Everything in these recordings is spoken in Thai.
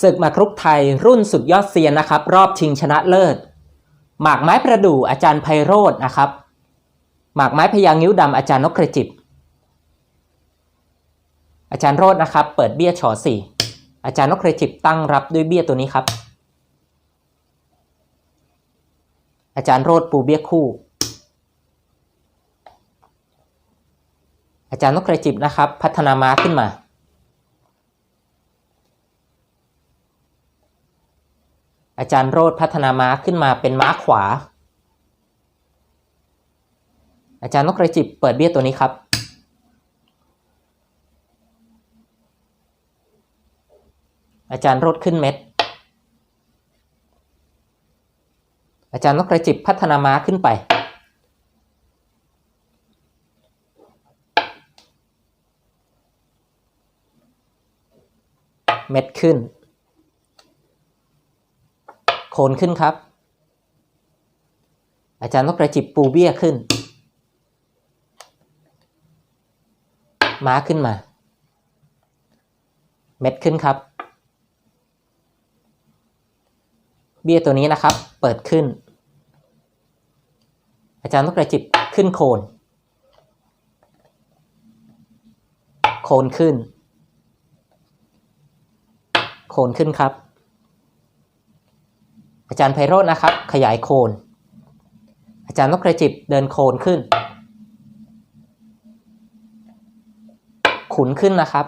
ศึกหมากรุกไทยรุ่นสุดยอดเซียนนะครับ รอบชิงชนะเลิศ หมากไม้ประดู่อาจารย์ไพโรจน์นะครับ หมากไม้พยางนิ้วดำอาจารย์นกกระจิบ อาจารย์โรจน์นะครับ เปิดเบี้ยชอสี่อาจารย์นกกระจิบตั้งรับด้วยเบี้ยตัวนี้ครับ อาจารย์โรจน์ปูเบี้ยคู่ อาจารย์นกกระจิบนะครับ พัฒนาม้าขึ้นมา อาจารย์โรดพัฒนาม้าขึ้นมาเป็นม้าขวา อาจารย์นกกระจิบเปิดเบี้ยตัวนี้ครับ อาจารย์โรดขึ้นเม็ด อาจารย์นกกระจิบพัฒนาม้าขึ้นไปเม็ดขึ้น คนขึ้นครับ อาจารย์นกกระจิบปูเบี้ยขึ้น ม้าขึ้นมา เม็ดขึ้นครับ เบี้ยตัวนี้นะครับ เปิดขึ้น อาจารย์นกกระจิบขึ้นโคน โคนขึ้น โคนขึ้นครับ อาจารย์ไพโรจน์นะครับ ขยายโคน อาจารย์นกกระจิบเดินโคนขึ้น ขุนขึ้นนะครับ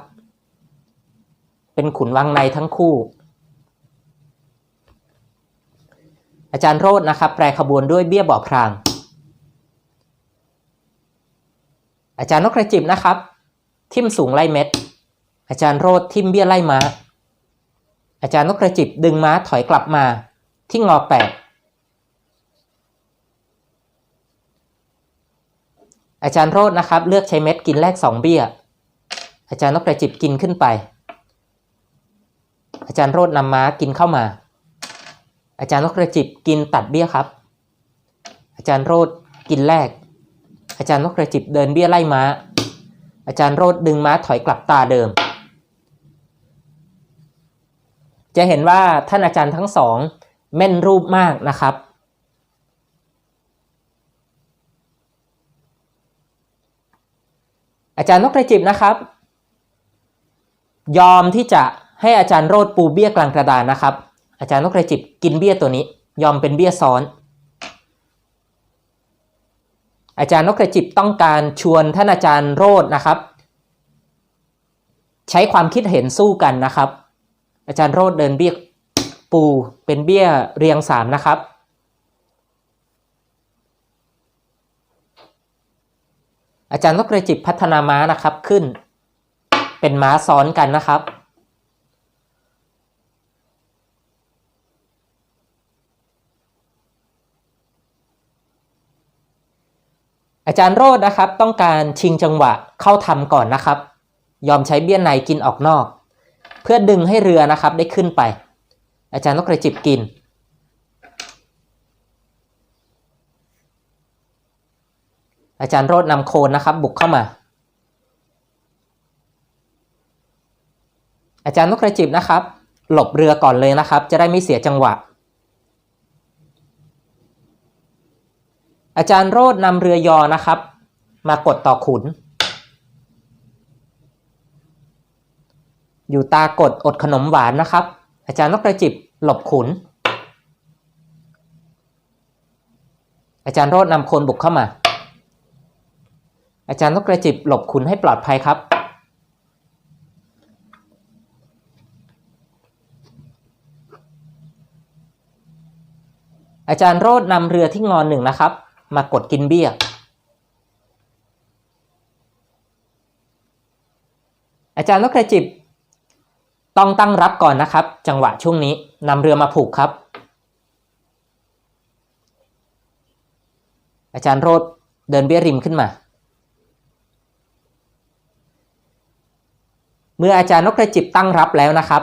เป็นขุนวางในทั้งคู่ อาจารย์โรจน์นะครับ แปรขบวนด้วยเบี้ยบ่อพราง อาจารย์นกกระจิบนะครับ ทิมสูงไล่เม็ด อาจารย์โรจน์ทิมเบี้ยไล่ม้า อาจารย์นกกระจิบดึงม้าถอยกลับมา ที่งอแปดอาจารย์โรจน์นะครับ เลือกใช้เม็ดกินแรกสองเบี้ย อาจารย์นกกระจิบกินขึ้นไป อาจารย์โรจน์นำม้ากินเข้ามา อาจารย์นกกระจิบกินตัดเบี้ยครับ อาจารย์โรจน์กินแรก อาจารย์นกกระจิบเดินเบี้ยไล่ม้า อาจารย์โรจน์ดึงม้าถอยกลับตาเดิม จะเห็นว่าท่านอาจารย์ทั้งสอง แม่นรูปมากนะครับ อาจารย์นกกระจิบนะครับ ยอมที่จะให้อาจารย์โรดปูเบี้ยกลางกระดานนะครับ อาจารย์นกกระจิบกินเบี้ยตัวนี้ ยอมเป็นเบี้ยซ้อน อาจารย์นกกระจิบต้องการชวนท่านอาจารย์โรดนะครับ ใช้ความคิดเห็นสู้กันนะครับ อาจารย์โรดเดินเบี้ย ปูเป็นเบี้ยเรียงสามนะครับ อาจารย์นกกระจิบพัฒนาม้านะครับขึ้น เป็นม้าซ้อนกันนะครับ อาจารย์โรดนะครับต้องการชิงจังหวะเข้าทำก่อนนะครับ ยอมใช้เบี้ยในกินออกนอก เพื่อดึงให้เรือนะครับได้ขึ้นไป อาจารย์นกกระจิบกิน อาจารย์โรดนำโคนนะครับ บุกเข้ามา อาจารย์นกกระจิบนะครับ หลบเรือก่อนเลยนะครับ จะได้ไม่เสียจังหวะ อาจารย์โรดนำเรือยอนะครับ มากดต่อขุน อยู่ตากดอดขนมหวานนะครับ อาจารย์นกกระจิบหลบขุน อาจารย์โรดนำคนบุกเข้ามา อาจารย์นกกระจิบหลบขุนให้ปลอดภัยครับ อาจารย์โรดนำเรือที่งอนหนึ่งนะครับ มากดกินเบี้ย อาจารย์นกกระจิบ ต้องตั้งรับก่อนนะครับ จังหวะช่วงนี้นำเรือมาผูกครับ อาจารย์โรดเดินเบี้ยริมขึ้นมา เมื่ออาจารย์นกกระจิบตั้งรับแล้วนะครับ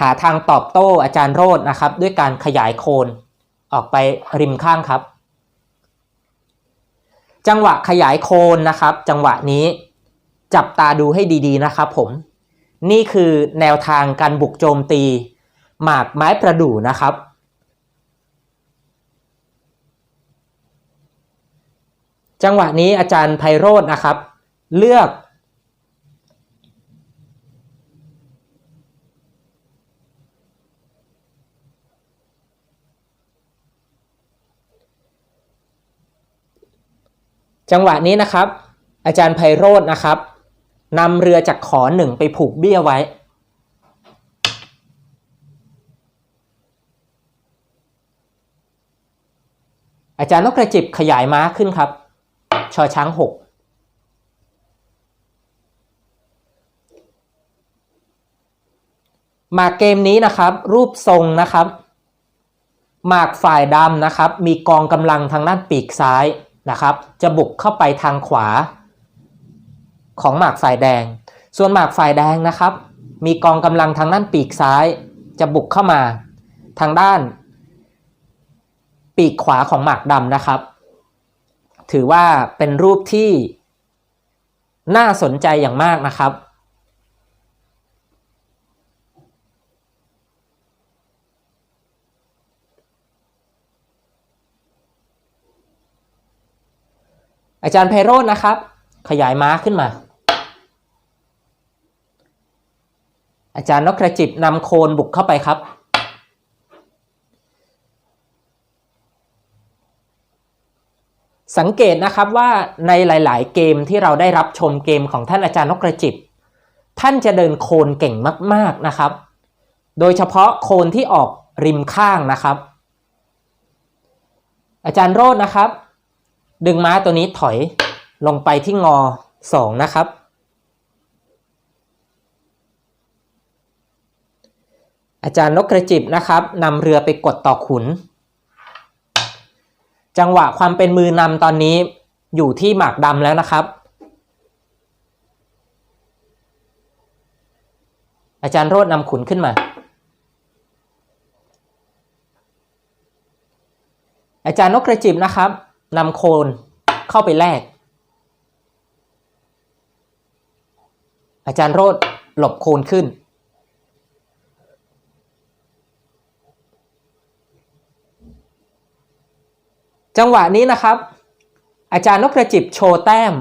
หาทางตอบโต้อาจารย์โรดนะครับ ด้วยการขยายโคนออกไปริมข้างครับ จังหวะขยายโคนนะครับ จังหวะนี้จับตาดูให้ดีๆนะครับผม นี่คือแนวทางการบุกโจมตี หมากไม้ประดู่นะครับ จังหวะนี้อาจารย์ไพโรจน์นะครับ เลือกจังหวะนี้นะครับ อาจารย์ไพโรจน์นะครับ นำเรือจากขอหนึ่งไปผูกเบี้ยไว้ อาจารย์นกกระจิบขยายม้าขึ้นครับ ชอช้างหกหมากเกมนี้นะครับ รูปทรงนะครับ หมากฝ่ายดำนะครับ มีกองกำลังทางด้านปีกซ้ายนะครับ จะบุกเข้าไปทางขวา ของหมากฝ่ายแดง ส่วนหมากฝ่ายแดงนะครับ มีกองกำลังทางด้านปีกซ้ายจะบุกเข้ามา ทางด้าน ปีกขวาของหมากดำนะครับ ถือว่าเป็นรูปที่น่าสนใจอย่างมากนะครับอาจารย์ไพโรจน์นะครับ ขยายม้าขึ้นมา อาจารย์นกกระจิบนำโคนบุกเข้าไปครับ สังเกตนะครับว่าในหลาย ๆ เกมที่เราได้รับชมเกมของท่านอาจารย์นกกระจิบ ท่านจะเดินโคนเก่งมาก ๆ นะครับ โดยเฉพาะโคนที่ออกริมข้างนะครับ อาจารย์โรดนะครับ ดึงม้าตัวนี้ถอยลงไปที่งอสองนะครับ อาจารย์นกกระจิบนะครับนำเรือไปกดต่อขุน จังหวะความเป็นมือนำตอนนี้อยู่ที่หมากดำแล้วนะครับ อาจารย์โรดนำขุนขึ้นมา อาจารย์นกกระจิบนะครับนำโคนเข้าไปแลกอาจารย์โรดหลบโคนขึ้น จังหวะนี้นะครับ อาจารย์นกกระจิบโชว์แต้ม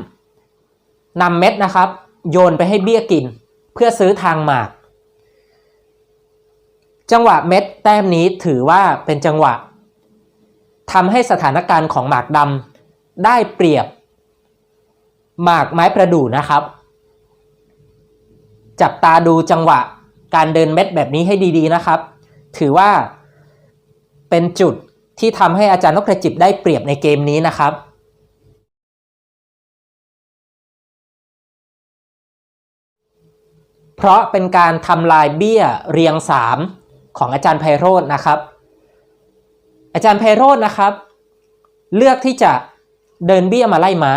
นำเม็ดนะครับ โยนไปให้เบี้ยกิน เพื่อซื้อทางหมาก จังหวะเม็ดแต้มนี้ถือว่าเป็นจังหวะทำให้สถานการณ์ของหมากดำได้เปรียบ หมากไม้ประดู่นะครับ จับตาดูจังหวะการเดินเม็ดแบบนี้ให้ดีๆนะครับ ถือว่าเป็นจุด ที่ทำให้อาจารย์นกกระจิบได้เปรียบในเกมนี้นะครับเพราะเป็นการทำลายเบี้ยเรียงสามของอาจารย์ไพโรจน์นะครับ อาจารย์ไพโรจน์นะครับ เลือกที่จะเดินเบี้ยมาไล่ม้า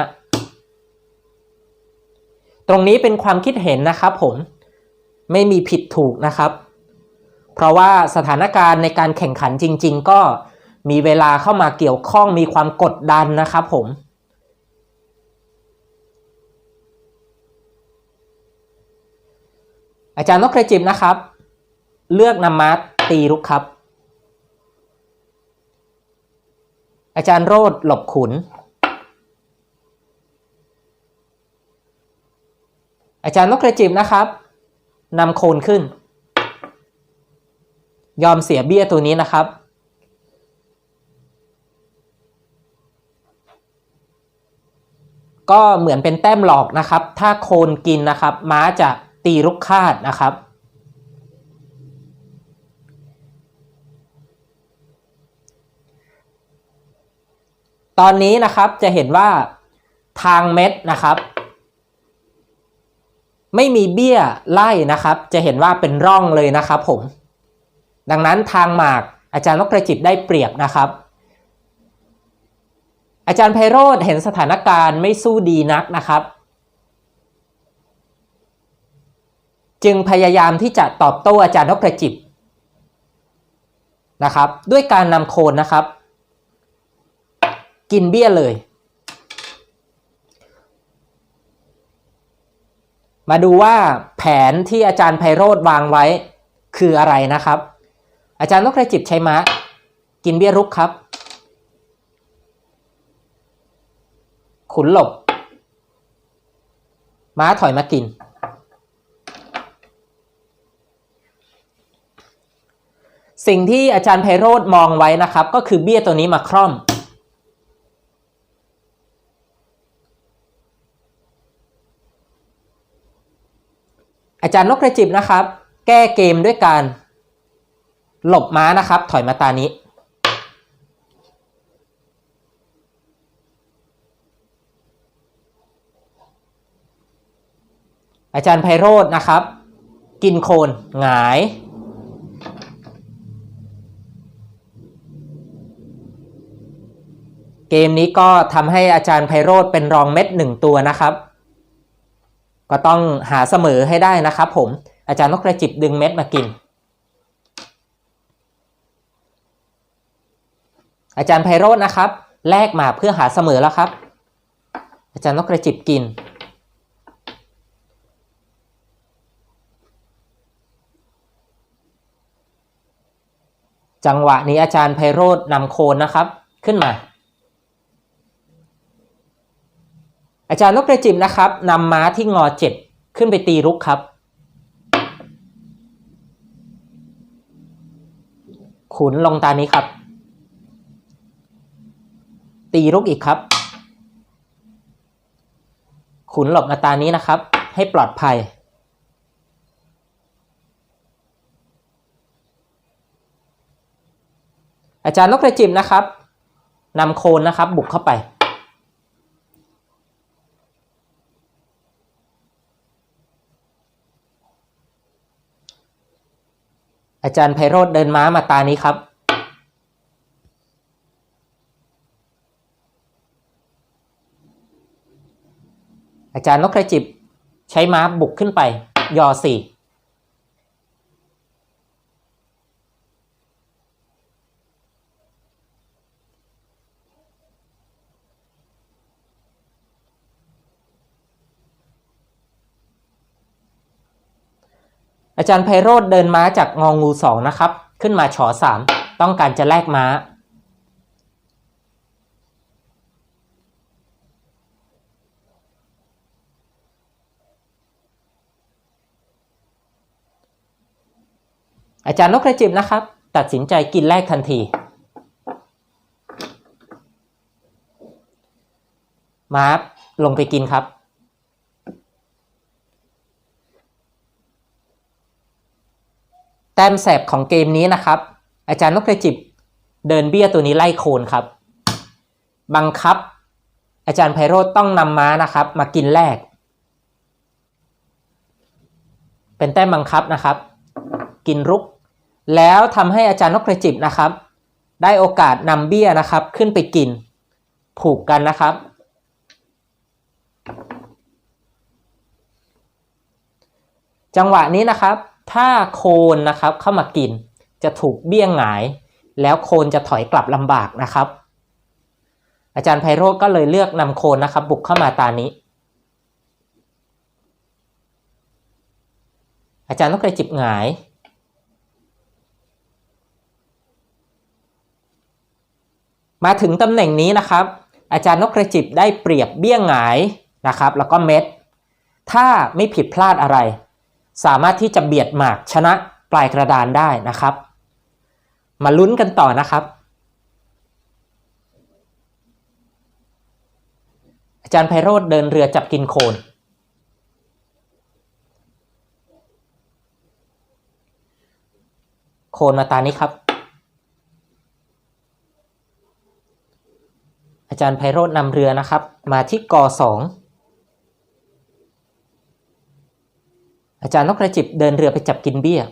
ตรงนี้เป็นความคิดเห็นนะครับผมไม่มีผิดถูกนะครับ เพราะว่าสถานการณ์ในการแข่งขันจริง ๆ ก็ มีเวลาเข้ามาเกี่ยวข้องมีความกดดันนะครับผม อาจารย์นกกระจิบนะครับ เลือกนำมาตีรุกครับ อาจารย์โรดหลบขุน อาจารย์นกกระจิบนะครับนำโคนขึ้น ยอมเสียเบี้ยตัวนี้นะครับ ก็เหมือนเป็นแต้มหลอกนะครับ ถ้าโคนกินนะครับ ม้าจะตีรุกคาดนะครับ ตอนนี้นะครับจะเห็นว่าทางเม็ดนะครับ ไม่มีเบี้ยไล่นะครับ จะเห็นว่าเป็นร่องเลยนะครับผม ดังนั้นทางหมากอาจารย์นกกระจิบได้เปรียบนะครับ อาจารย์ไพโรธเห็นสถานการณ์ไม่สู้ดีนักนะครับ จึงพยายามที่จะตอบโต้อาจารย์นกกระจิบนะครับ ด้วยการนำโคนนะครับ กินเบี้ยเลย มาดูว่าแผนที่อาจารย์ไพโรธวางไว้คืออะไรนะครับ อาจารย์นกกระจิบใช้ม้ากินเบี้ยรุกครับ ขุนหลบ ม้าถอยมากิน สิ่งที่อาจารย์ไพโรธมองไว้นะครับ ก็คือเบี้ยตัวนี้มาคร่อม อาจารย์นกกระจิบนะครับ แก้เกมด้วยการ หลบม้านะครับ ถอยมาตานี้ อาจารย์ไพโรธนะครับ กินโคนหงาย เกมนี้ก็ทำให้อาจารย์ไพโรธเป็นรองเม็ดหนึ่งตัวนะครับ ก็ต้องหาเสมอให้ได้นะครับผมอาจารย์นกกระจิบดึงเม็ดมากิน อาจารย์ไพโรธนะครับแลกมาเพื่อหาเสมอแล้วครับ อาจารย์นกกระจิบกิน จังหวะนี้อาจารย์ไพโรธนำโคนนะครับขึ้นมา อาจารย์นกกระจิบนะครับนำม้าที่งอเจ็ดขึ้นไปตีรุกครับ ขุนลงตานี้ครับ ตีรุกอีกครับ ขุนหลบมาตานี้นะครับ ให้ปลอดภัย อาจารย์นกกระจิบนะครับนำโคนนะครับบุกเข้าไปอาจารย์ไพโรธเดินม้ามาตานี้ครับ อาจารย์นกกระจิบใช้ม้าบุกขึ้นไปยอสี่ อาจารย์ไพโรธเดินม้าจากงองูสองนะครับ ขึ้นมาฉอสามต้องการจะแลกม้า อาจารย์นกกระจิบนะครับ ตัดสินใจกินแลกทันที ม้าลงไปกินครับ ต้มแสบของเกมนี้นะครับ อาจารย์นกกระจิบเดินเบี้ยตัวนี้ไล่โคนครับ บังคับ อาจารย์ไพโรธต้องนำม้านะครับ มากินแรก เป็นแต้มบังคับนะครับ กินรุก แล้วทำให้อาจารย์นกกระจิบนะครับ ได้โอกาสนำเบี้ยนะครับ ขึ้นไปกิน ผูกกันนะครับ จังหวะนี้นะครับ ถ้าโคนนะครับเข้ามากินจะถูกเบี้ยงหงาย แล้วโคนจะถอยกลับลำบากนะครับ อาจารย์ไพโรจน์ก็เลยเลือกนำโคนนะครับ บุกเข้ามาตานี้ อาจารย์นกกระจิบหงายมาถึงตำแหน่งนี้นะครับ อาจารย์นกกระจิบได้เปรียบเบี้ยงหงายนะครับ แล้วก็เม็ด ถ้าไม่ผิดพลาดอะไร สามารถที่จะเบียดหมากชนะปลายกระดานได้นะครับ มาลุ้นกันต่อนะครับ อาจารย์ไพโรธเดินเรือจับกินโคนโคนมาตานี้ครับ อาจารย์ไพโรธนำเรือนะครับ มาที่กอสอง อาจารย์นกกระจิบเดินเรือไปจับกินเบี้ย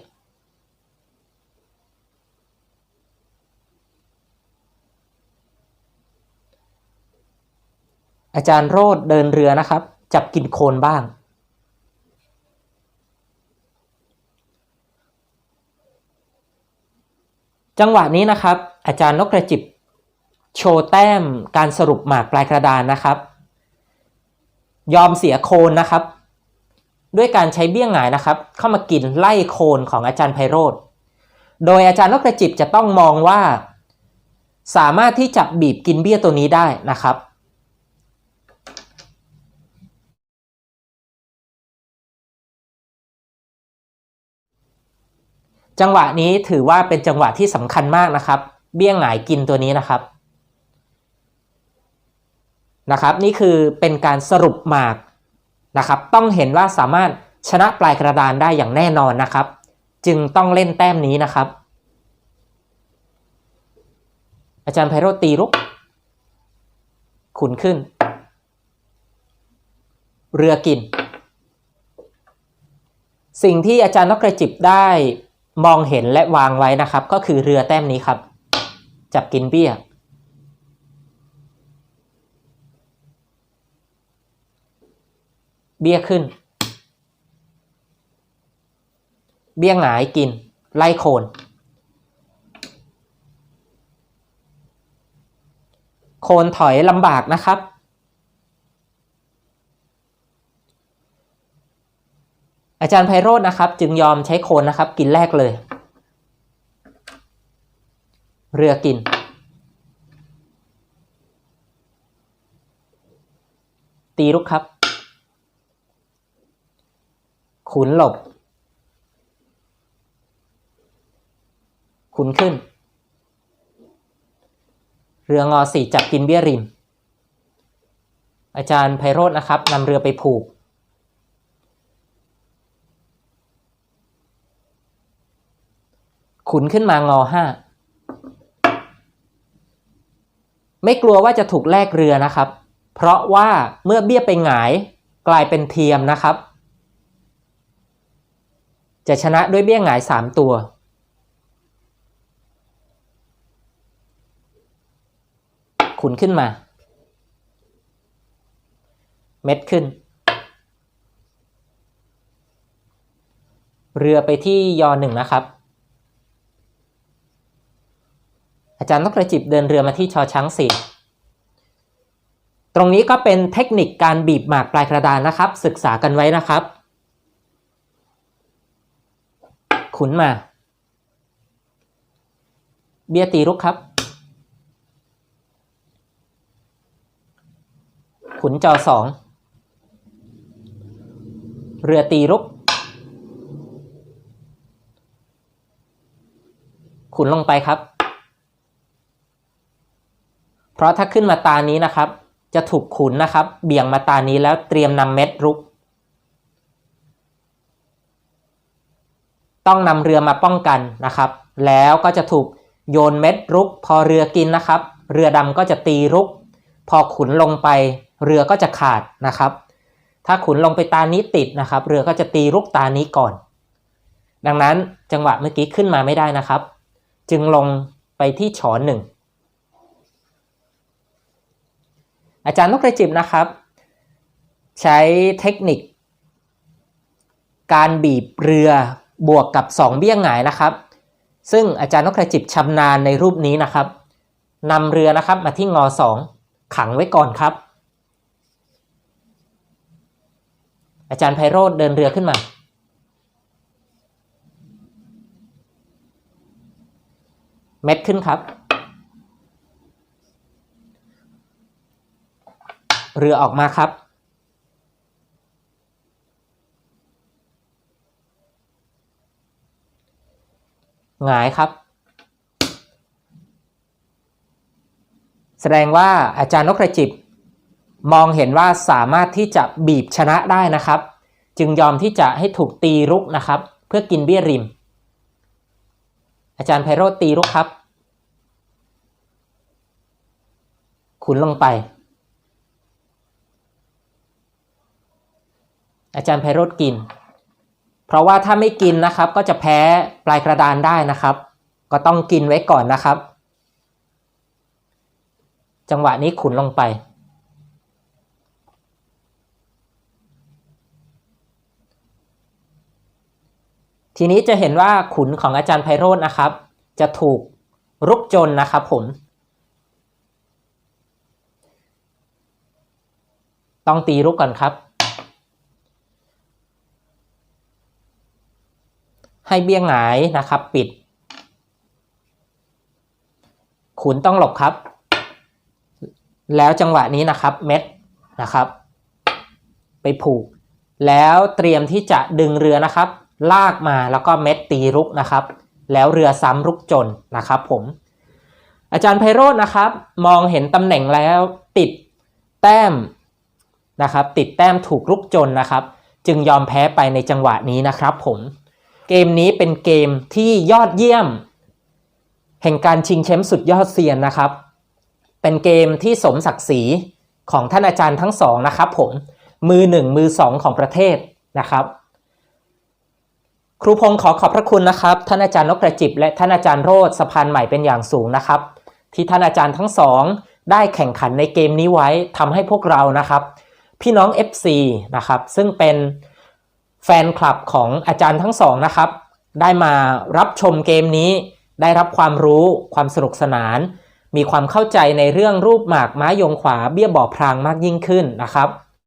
อาจารย์โรดเดินเรือนะครับ จับกินโคนบ้าง จังหวะนี้นะครับ อาจารย์นกกระจิบโชว์แต้มการสรุปหมากปลายกระดานนะครับ ยอมเสียโคนนะครับ ด้วยการใช้เบี้ยหงายนะครับ เข้ามากินไล่โคนของอาจารย์ไพโรธโดยอาจารย์นกกระจิบจะต้องมองว่า สามารถที่จะบีบกินเบี้ยตัวนี้ได้นะครับ จังหวะนี้ถือว่าเป็นจังหวะที่สำคัญมากนะครับ เบี้ยงหงายกินตัวนี้นะครับนะครับ นี่คือเป็นการสรุปหมาก นะครับต้องเห็นว่าสามารถชนะปลายกระดานได้อย่างแน่นอนนะครับ จึงต้องเล่นแต้มนี้นะครับ อาจารย์ไพโรตีรุกขุนขึ้น เรือกิน สิ่งที่อาจารย์นกกระจิบได้มองเห็นและวางไว้นะครับ ก็คือเรือแต้มนี้ครับ จับกินเบี้ย เบี้ยขึ้น เบี้ยหงายกิน ไล่โคน โคนถอยลำบากนะครับ อาจารย์ไพโรจน์นะครับ จึงยอมใช้โคนนะครับ กินแรกเลย เรือกินตีรุกครับ ขุนหลบขุนขึ้น เรืองอสี่จับกินเบี้ยริม อาจารย์ไพโรจน์นะครับนำเรือไปผูก ขุนขึ้นมางอห้าไม่กลัวว่าจะถูกแลกเรือนะครับ เพราะว่าเมื่อเบี้ยไปหงายกลายเป็นเทียมนะครับ จะชนะด้วยเบี้ยงหงายสามตัว ขุนขึ้นมา เม็ดขึ้น เรือไปที่ยอหนึ่งนะครับ อาจารย์นกกระจิบเดินเรือมาที่ชอช้างสี่ตรงนี้ก็เป็นเทคนิคการบีบหมากปลายกระดานนะครับ ศึกษากันไว้นะครับ ขุนมา เบียตีรุกครับ ขุนจอสอง เรือตีรุก ขุนลงไปครับ เพราะถ้าขึ้นมาตานี้นะครับ จะถูกขุนนะครับ เบี่ยงมาตานี้แล้วเตรียมนำเม็ดรุก ต้องนำเรือมาป้องกันนะครับ แล้วก็จะถูกโยนเม็ดรุก พอเรือกินนะครับ เรือดำก็จะตีรุก พอขุนลงไป เรือก็จะขาดนะครับ ถ้าขุนลงไปตานี้ติดนะครับ เรือก็จะตีรุกตานี้ก่อน ดังนั้นจังหวะเมื่อกี้ขึ้นมาไม่ได้นะครับ จึงลงไปที่ฉอนหนึ่งอาจารย์นกกระจิบนะครับ ใช้เทคนิค การบีบเรือ บวกกับ 2 เบี้ยงหงายนะครับ ซึ่งอาจารย์นกกระจิบชำนาญในรูปนี้นะครับนำเรือนะครับมาที่งอ 2 ขังไว้ก่อนครับ อาจารย์ไพโรธเดินเรือขึ้นมา เม็ดขึ้นครับ เรือออกมาครับ หงายครับ แสดงว่าอาจารย์นกกระจิบ มองเห็นว่าสามารถที่จะบีบชนะได้นะครับ จึงยอมที่จะให้ถูกตีรุกนะครับ เพื่อกินเบี้ยริม อาจารย์ไพโรธตีรุกครับ ขุนลงไป อาจารย์ไพโรธกิน เพราะว่าถ้าไม่กินนะครับก็จะแพ้ปลายกระดานได้นะครับ ก็ต้องกินไว้ก่อนนะครับ จังหวะนี้ขุนลงไป ทีนี้จะเห็นว่าขุนของอาจารย์ไพโรจน์นะครับ จะถูกรุกจนนะครับผม ต้องตีรุกก่อนครับ ให้เบี้ยหงายนะครับ ปิด ขุนต้องหลบครับ แล้วจังหวะนี้นะครับเม็ดนะครับ ไปผูก แล้วเตรียมที่จะดึงเรือนะครับ ลากมาแล้วก็เม็ดตีรุกนะครับ แล้วเรือซ้ำรุกจนนะครับผมอาจารย์ไพโรจน์นะครับ มองเห็นตำแหน่งแล้วติดแต้มนะครับ ติดแต้มถูกรุกจนนะครับ จึงยอมแพ้ไปในจังหวะนี้นะครับผม เกมนี้เป็นเกมที่ยอดเยี่ยม แห่งการชิงแชมป์สุดยอดเซียนนะครับ เป็นเกมที่สมศักดิ์ศรีของท่านอาจารย์ทั้งสองนะครับผมมือหนึ่งมือสองของประเทศนะครับ ครูพงศ์ขอขอบพระคุณนะครับ ท่านอาจารย์นกกระจิบ และท่านอาจารย์โรธสะพานใหม่เป็นอย่างสูงนะครับ ที่ท่านอาจารย์ทั้งสองได้แข่งขันในเกมนี้ไว้ทำให้พวกเรานะครับ พี่น้อง FC นะครับซึ่งเป็น แฟนคลับของอาจารย์ทั้งสองนะครับ ได้มารับชมเกมนี้ ได้รับความรู้ความสนุกสนาน มีความเข้าใจในเรื่องรูปหมากม้ายงขวาเบี้ยบ่อพรางมากยิ่งขึ้นนะครับ